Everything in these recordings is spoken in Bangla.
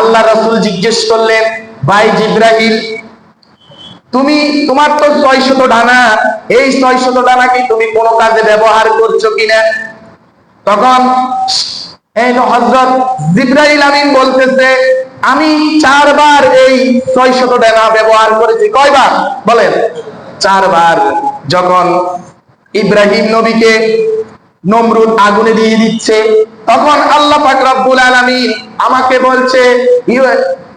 আল্লাহ রাসূল জিজ্ঞেস করলেন, ভাই জিব্রাহিল তুমি, তোমার তো ছয়শত ডানা, এই ছয়শত ডানা কি তুমি কোনো কাজে ব্যবহার করছ কিনা? তখন হজরত জিব্রাইল আমিন বলতেছে, আমি চারবার এই ছয়শত ডানা ব্যবহার করেছি। কয়বার? বলেন। চারবার। যখন ইব্রাহিম নবীকে নমরুদ আগুনে দিয়ে দিচ্ছে। তখন আল্লাহ পাক রব্বুল আলামিন আমাকে বলছে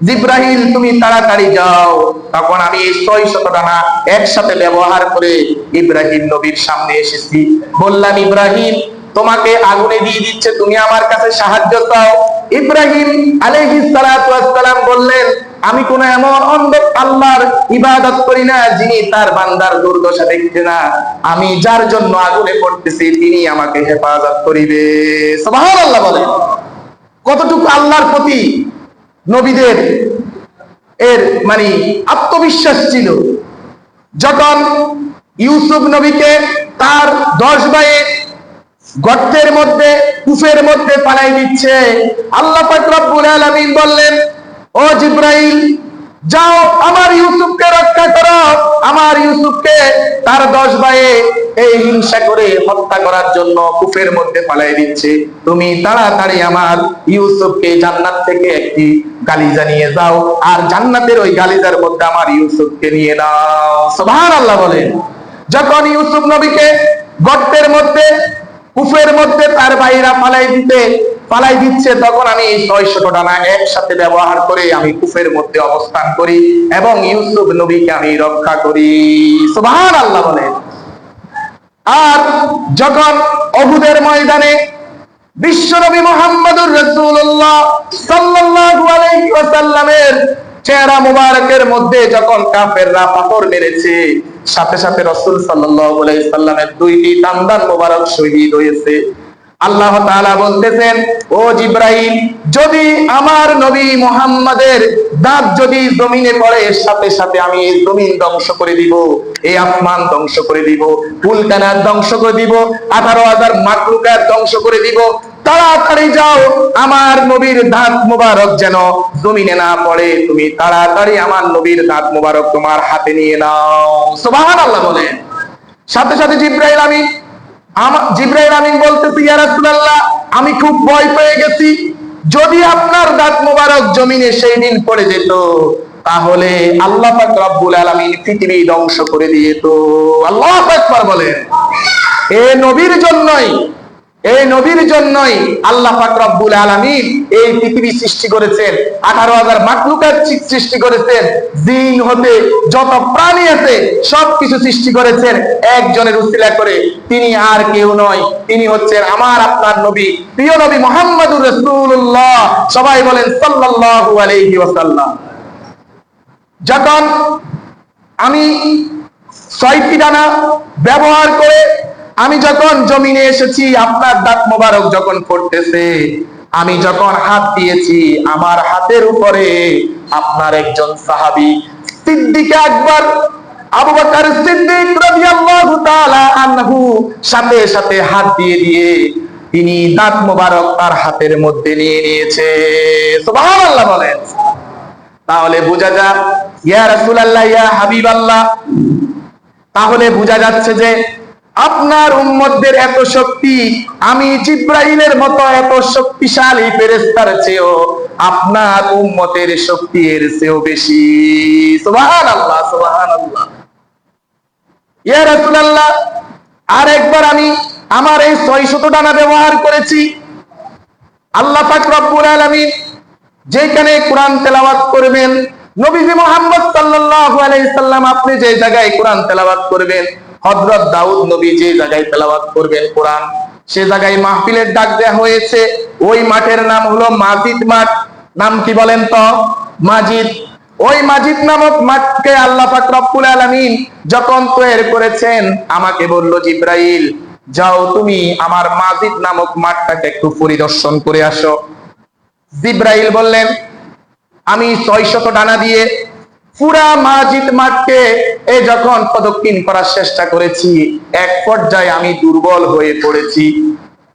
জিব্রাহিম তুমি তাড়াতাড়ি যাও। তখন আমি এই ছয় শত একসাথে ব্যবহার করে ইব্রাহিম নবীর সামনে এসেছি। বললাম, ইব্রাহিম, তোমাকে আগুনে দিয়ে দিচ্ছে, তুমি আমার কাছে সাহায্য চাও। ইব্রাহিম ওয়াসসালাম বললেন আমি কোন এমন অন্ধ আল্লাহর ইবাদত করি না, যিনি তার বান্দার দুর্দশা দেখছে না। আমি যার জন্য আগুনে পড়তেছি, তিনি আমাকে হেফাজত করিবে। সুবহানাল্লাহ বলে কতটুকু আল্লাহর প্রতি নবীদের এর মানে আত্মবিশ্বাস ছিল? যখন ইউসুফ নবীকে তার দশ ভাইয়ে গর্তের মধ্যে, কুফের মধ্যে পালাই দিচ্ছে, আল্লাহ পাক রব্বুল বললেন ও জিব্রাইল, যাও আমার ইউসুফকে রক্ষা করো। আমার ইউসুফকে তার দশ ভাইয়ে এই হিংসা করে হত্যা করার জন্য কুফের মধ্যে পালাই দিচ্ছে। তুমি তাড়াতাড়ি আমার ইউসুফকে জান্নাত থেকে একটি গালিজা নিয়ে যাও, আর জান্নাতের ওই গালিজার মধ্যে আমার ইউসুফকে নিয়ে নাও। সুবহানাল্লাহ বলেন। যখন ইউসুফ নবীকে গর্তের মধ্যে কুফের মধ্যে তার ভাইরা পালাই দিতে পালাই দিচ্ছে, তখন আমি এই ছয়শত ডানা একসাথে ব্যবহার করে আমি কুফের মধ্যে অবস্থান করি এবং ইউসুফ নবীকে আমি রক্ষা করি। সুবহান আল্লাহ বলেন। আর যখন অহুদের ময়দানে বিশ্বনবী মোহাম্মদুর রাসূলুল্লাহ সাল্লাল্লাহু আলাইহি ওয়াসাল্লামের চেহারা মুবারকের মধ্যে যখন কাফেররা পাথর মেরেছে, সাথে সাথে রাসূল সাল্লাল্লাহু আলাইহি সাল্লামের দুইটি দান্দান মুবারক শহীদ হয়েছে। আল্লাহ তাআলা বলতেছেন, ও জিব্রাইল, যদি আমার নবী মুহাম্মাদের দাঁত যদি জমিনে পড়ে সাথে সাথে আমি এই জমিন ধ্বংস করে দিব, এই আসমান ধ্বংস করে দিব, ফুলকানার ধ্বংস করে দিব, আঠারো হাজার মাকলুকার ধ্বংস করে দিব, তাড়াতাড়ি যাও, আমার নবীর দাঁত মোবারক যেন জমিনে না পড়ে, তুমি তাড়াতাড়ি আমার নবীর দাঁত মোবারক তোমার হাতে নিয়ে নাও। সুবহানাল্লাহ বলেন। সাথে সাথে জিব্রাইল আমি আমার আমিন বলতেছি ইয়ারাতুল্লাহ আমি খুব ভয় পেয়ে গেছি। যদি আপনার দাঁত মোবারক জমিনে সেই দিন পড়ে যেত, তাহলে আল্লাহ পাক রব্বুল আলামিন পৃথিবী ধ্বংস করে দিয়ে তো আল্লাহ আকবার বলেন। এ নবীর জন্যই এই নবীর জন্যই আল্লাহ পাক রব্বুল আলামিন এই পৃথিবী সৃষ্টি করেছেন। আঠারো হাজার মাকলুকাত সৃষ্টি করেছেন। জিন হতে যত প্রাণী আছে, সবকিছু সৃষ্টি করেছেন। একজনের উসিলা করে, তিনি আর কেউ নয়। তিনি হচ্ছেন আমার আপনার নবী। প্রিয় নবী মোহাম্মদুর রাসূলুল্লাহ। সবাই বলেন, সাল্লাল্লাহু আলাইহি ওয়াসাল্লাম। যখন আমি ছয়টি ডানা ব্যবহার করে আমি যখন জমিনে এসেছি, আপনার দাঁত মোবারক যখন পড়তেছে, আমি যখন হাত দিয়েছি, আমার হাতের উপরে আপনার একজন সাহাবী সিদ্দিক আকবর, আবু বকর সিদ্দিক রাদিয়াল্লাহু তাআলা আনহু সাথে সাথে হাত দিয়ে দিয়ে তিনি দাঁত মোবারক তার হাতের মধ্যে নিয়ে নিয়েছে। সুবহানাল্লাহ বলেন। তাহলে বোঝা যা, ইয়া রাসূলুল্লাহ, ইয়া হাবিবাল্লাহ। তাহলে বোঝা যাচ্ছে যে আপনার উম্মতদের এত শক্তি, আমি জিব্রাইলের মতো এত শক্তিশালী ফেরেশতার চেয়েও আপনার উম্মতের শক্তি এর চেয়েও বেশি। সুবহানাল্লাহ সুবহানাল্লাহ। ইয়া রাসূলুল্লাহ আর একবার আমি আমার এই 600 ডানা ব্যবহার করেছি। আল্লাহ পাক রব্বুল আলামিন যেখানে কোরআন তেলাওয়াত করবেন, নবীজি মোহাম্মদ সাল্লাল্লাহু আলাইহি সাল্লাম আপনি যে জায়গায় কোরআন তেলাওয়াত করবেন হযরত দাউদ নবী যে জায়গায় তেলাওয়াত করবেন কোরআন, সে জায়গায় মাহফিলের ডাক দেয়া হয়েছে। ওই মাঠের নাম হলো মাজিদ মাঠ। নাম কি বলেন তো? মাজিদ। ওই মাজিদ নামক মাঠকে আল্লাহ পাক রব্বুল আলামিন যখন তৈরি করেছেন, আমাকে বলল, জিব্রাইল, যাও তুমি আমার মাজিদ নামক মাঠটাকে একটু পরিদর্শন করে আসো। জিব্রাইল বললেন, আমি ছয় শত ডানা দিয়ে পুরা মাজিদ মাঠকে এ যখন প্রদক্ষিণ করার চেষ্টা করেছি, এক পর্যায়ে আমি দুর্বল হয়ে পড়েছি।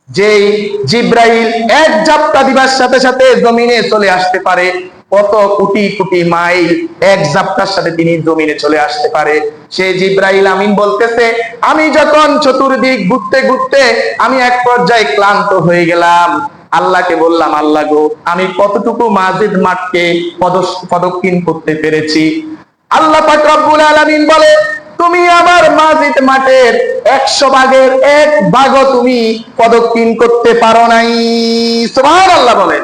যেই জিব্রাইল এক জাপটা দিবার সাথে সাথে জমিনে চলে আসতে পারে, কত কোটি কোটি মাইল এক জাপটার সাথে তিনি জমিনে চলে আসতে পারে। সেই জিব্রাইল আমিন বলতেছে, আমি যখন চতুর্দিক ঘুরতে ঘুরতে আমি এক পর্যায়ে ক্লান্ত হয়ে গেলাম। আল্লাহকে বললাম, আল্লাহ গো, আমি কতটুকু মাজিদ মাঠকে পদক্ষিণ করতে পেরেছি? আল্লাহ পাক রব্বুল আলামিন বলে, তুমি আমার মাজিদ মাঠের একশো ভাগের এক ভাগও তুমি পদক্ষিণ করতে পারো নাই। সুবহানাল্লাহ বলেন।